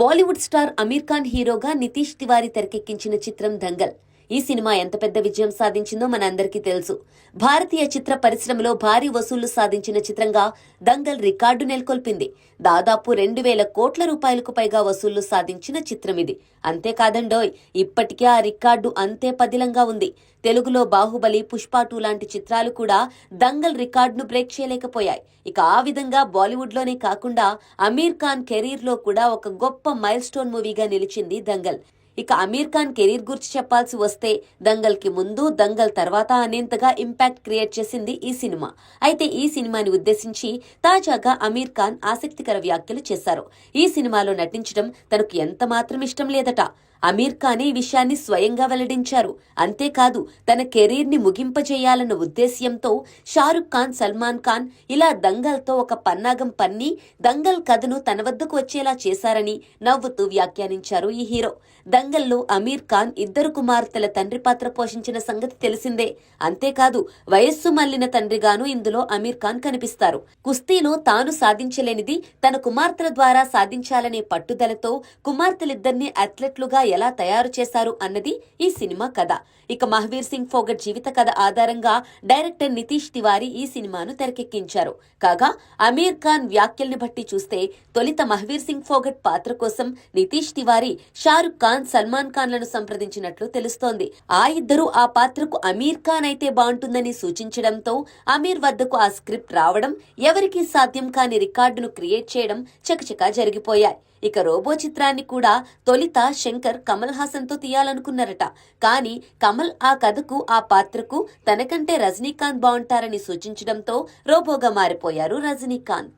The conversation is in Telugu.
బాలీవుడ్ స్టార్ అమీర్ ఖాన్ హీరోగా నితీష్ తివారీ తెరకెక్కించిన చిత్రం దంగల్. ఈ సినిమా ఎంత పెద్ద విజయం సాధించిందో మనందరికీ తెలుసు. భారతీయ చిత్ర పరిశ్రమలో భారీ వసూళ్ళు సాధించిన చిత్రంగా దంగల్ రికార్డు నెలకొల్పింది. దాదాపు రెండు వేల కోట్ల రూపాయలకు పైగా వసూళ్ళు సాధించిన చిత్రం ఇది. అంతేకాదండోయ్ ఇప్పటికే ఆ రికార్డు అంతే పదిలంగా ఉంది. తెలుగులో బాహుబలి పుష్పాటు టూ లాంటి చిత్రాలు కూడా దంగల్ రికార్డును బ్రేక్ చేయలేకపోయాయి. ఇక ఆ విధంగా బాలీవుడ్లోనే కాకుండా అమీర్ ఖాన్ కెరీర్లో కూడా ఒక గొప్ప మైల్ స్టోన్ మూవీగా నిలిచింది దంగల్. ఇక అమీర్ ఖాన్ కెరీర్ గురించి చెప్పాల్సి వస్తే దంగల్కి ముందు దంగల్ తర్వాత అనేంతగా ఇంపాక్ట్ క్రియేట్ చేసింది ఈ సినిమా. అయితే ఈ సినిమాని ఉద్దేశించి తాజాగా అమీర్ ఖాన్ ఆసక్తికర వ్యాఖ్యలు చేశారు. ఈ సినిమాలో నటించడం తనకు ఎంత మాత్రం ఇష్టం లేదట. అమీర్ ఖాన్ ఈ విషయాన్ని స్వయంగా వెల్లడించారు. అంతేకాదు తన కెరీర్ని ముగింపజేయాలన్న ఉద్దేశ్యంతో షారుఖ్ ఖాన్ సల్మాన్ ఖాన్ ఇలా దంగల్తో ఒక పన్నాగం పన్ని దంగల్ కథను తన వద్దకు వచ్చేలా చేశారని నవ్వుతూ వ్యాఖ్యానించారు ఈ హీరో. దంగల్లో అమీర్ ఖాన్ ఇద్దరు కుమార్తెల తండ్రి పాత్ర పోషించిన సంగతి తెలిసిందే. అంతేకాదు వయస్సు మళ్ళిన తండ్రిగాను ఇందులో అమీర్ ఖాన్ కనిపిస్తారు. కుస్తీలో తాను సాధించలేనిది తన కుమార్తెల ద్వారా సాధించాలనే పట్టుదలతో కుమార్తెలిద్దరినీ అథ్లెట్లుగా ఎలా తయారు చేశారు అన్నది ఈ సినిమా కథ. ఇక మహవీర్ సింగ్ ఫోగట్ జీవిత కథ ఆధారంగా డైరెక్టర్ నితీష్ తివారీ ఈ సినిమాను తెరకెక్కించారు. కాగా అమీర్ ఖాన్ వ్యాఖ్యల్ని బట్టి చూస్తే తొలిత మహవీర్ సింగ్ ఫోగట్ పాత్ర కోసం నితీష్ తివారీ షారుఖ్ ఖాన్ సల్మాన్ ఖాన్లను సంప్రదించినట్లు తెలుస్తోంది. ఆ ఇద్దరు ఆ పాత్రకు అమీర్ ఖాన్ అయితే బాగుంటుందని సూచించడంతో అమీర్ వద్దకు ఆ స్క్రిప్ట్ రావడం ఎవరికీ సాధ్యం కాని రికార్డును క్రియేట్ చేయడం చకచకా జరిగిపోయాయి. ఇక రోబో చిత్రాన్ని కూడా తొలిత శంకర్ కమల్ హాసన్తో తీయాలనుకున్నారట. కానీ కమల్ ఆ కథకు ఆ పాత్రకు తనకంటే రజనీకాంత్ బాగుంటారని సూచించడంతో రోబోగా మారిపోయారు రజనీకాంత్.